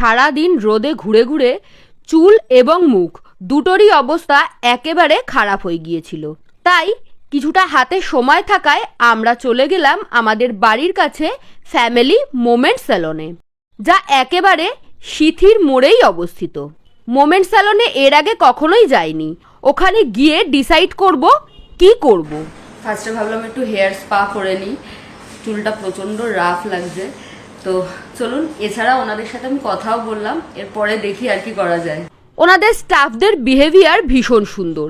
সারা দিন রোদে ঘুরে ঘুরে চুল এবং মুখ দুটোরই অবস্থা একেবারে খারাপ হয়ে গিয়েছিল। তাই কিছুটা হাতে সময় থাকায় আমরা চলে গেলাম আমাদের বাড়ির কাছে ফ্যামিলি মোমেন্ট স্যালনে, যা একেবারে সিথির মোড়েই অবস্থিত। মোমেন্ট স্যালনে এর আগে কখনোই যাইনি। ওখানে গিয়ে ডিসাইড করব কি করব। ফার্স্টে ভাবলাম একটু হেয়ার স্পা করে নিই। চুলটা প্রচণ্ড রাফ লাগছে। তো চলুন, এছাড়া ওনাদের সাথে আমি কথাও বললাম, এরপরে দেখি আর কি করা যায়। ওনাদের স্টাফদের বিহেভিয়ার ভীষণ সুন্দর,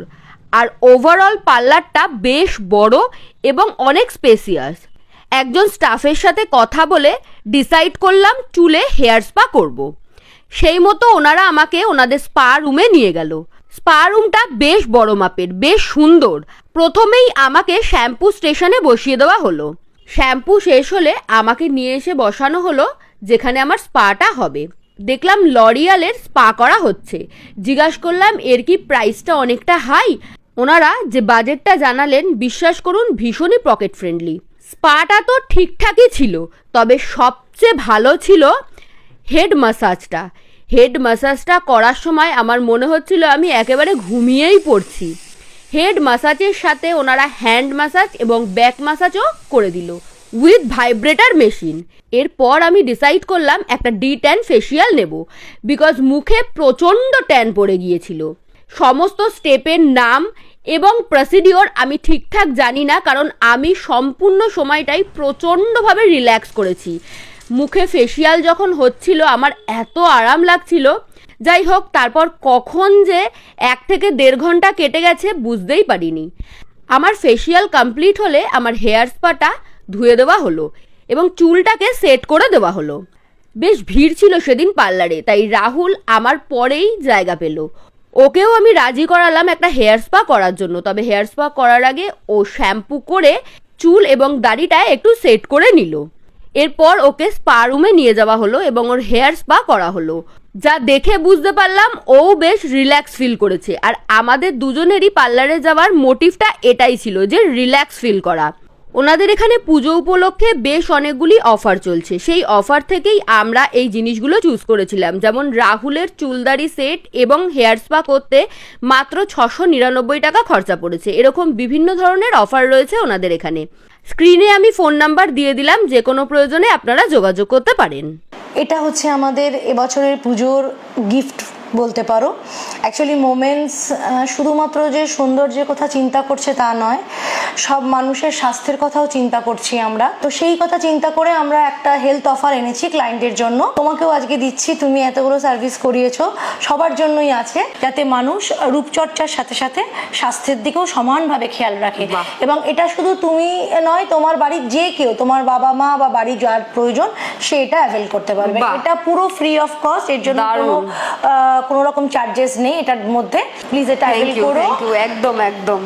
আর ওভারঅল পার্লারটা বেশ বড় এবং অনেক স্পেসিয়াস একজন স্টাফের সাথে কথা বলে ডিসাইড করলাম চুলে হেয়ার স্পা করব। সেই মতো ওনারা আমাকে ওনাদের স্পা রুমে নিয়ে গেল। স্পা রুমটা বেশ বড় মাপের, বেশ সুন্দর। প্রথমেই আমাকে শ্যাম্পু স্টেশনে বসিয়ে দেওয়া হলো। শ্যাম্পু শেষ হলে আমাকে নিয়ে এসে বসানো হলো, যেখানে আমার স্পাটা হবে। দেখলাম লরিয়ালের স্পা করা হচ্ছে। জিজ্ঞাস করলাম, এর কি প্রাইসটা অনেকটা হাই? ওনারা যে বাজেটটা জানালেন, বিশ্বাস করুন, ভীষণই পকেট ফ্রেন্ডলি। স্পাটা তো ঠিকঠাকই ছিল, তবে সবচেয়ে ভালো ছিল হেড মাসাজটা। হেড মাসাজটা করার সময় আমার মনে হচ্ছিল আমি একেবারে ঘুমিয়েই পড়ছি। হেড মাসাজের সাথে ওনারা হ্যান্ড মাসাজ এবং ব্যাক মাসাজও করে দিল, উইথ ভাইব্রেটার মেশিন। এরপর আমি ডিসাইড করলাম একটা ডি ট্যান ফেসিয়াল নেব, বিকজ মুখে প্রচণ্ড ট্যান পড়ে গিয়েছিল। সমস্ত স্টেপের নাম এবং প্রসিডিওর আমি ঠিকঠাক জানি না, কারণ আমি সম্পূর্ণ সময়টাই প্রচণ্ডভাবে রিল্যাক্স করেছি। মুখে ফেসিয়াল যখন হচ্ছিল, আমার এত আরাম লাগছিল যাই হোক, তারপর কখন যে এক থেকে দেড় ঘণ্টা কেটে গেছে বুঝতেই পারিনি। আমার ফেসিয়াল কমপ্লিট হলে আমার হেয়ার স্পাটা ধুয়ে দেওয়া হলো এবং চুলটাকে সেট করে দেওয়া হলো। বেশ ভিড় ছিল সেদিন পার্লারে, তাই রাহুল আমার পরেই জায়গা পেল। ওকেও আমি রাজি করালাম একটা হেয়ার স্পা করার জন্য, তবে হেয়ার স্পা করার আগে ও শ্যাম্পু করে চুল এবং দাড়িটা একটু সেট করে নিল। এরপর ওকে স্পা রুমে নিয়ে যাওয়া হলো এবং ওর হেয়ার স্পা করা হলো। যা দেখে বুঝতে পারলাম ও বেশ রিল্যাক্স ফিল করেছে। আর আমাদের দুজনেরই পার্লারে যাওয়ার মোটিভটা এটাই ছিল যে রিল্যাক্স ফিল করা। ওনাদের এখানে পুজো উপলক্ষে বেশ অনেকগুলি অফার চলছে। সেই অফার থেকেই আমরা এই জিনিসগুলো চুজ করেছিলাম। যেমন রাহুলের চুলদারি সেট এবং হেয়ার স্পা করতে মাত্র ছশো নিরানব্বই টাকা খরচা পড়েছে। এরকম বিভিন্ন ধরনের অফার রয়েছে ওনাদের এখানে। স্ক্রিনে আমি ফোন নাম্বার দিয়ে দিলাম, যে কোনো প্রয়োজনে আপনারা যোগাযোগ করতে পারেন। এটা হচ্ছে আমাদের এবছরের পুজোর গিফট বলতে পারো। অ্যাকচুয়ালি মোমেন্টস শুধুমাত্র যে সৌন্দর্যের কথা চিন্তা করছে তা নয় সব মানুষের স্বাস্থ্যের কথাও চিন্তা করছি আমরা। তো সেই কথা চিন্তা করে আমরা একটা হেলথ অফার এনেছি ক্লায়েন্টের জন্য। তোমাকেও আজকে দিচ্ছি তুমি এতগুলো সার্ভিস করিয়েছো সবার জন্যই আছে যাতে মানুষ রূপচর্চার সাথে সাথে স্বাস্থ্যের দিকেও সমানভাবে খেয়াল রাখে। এবং এটা শুধু তুমি নয় তোমার বাড়ির যে কেউ তোমার বাবা মা বা বাড়ি যার প্রয়োজন সে এটা অ্যাভেল করতে পারবে। এটা পুরো ফ্রি অফ কস্ট এর জন্য কোনো কোনো রকম চার্জেস নেই এটার মধ্যে প্লিজ এটা করো। একদম একদম।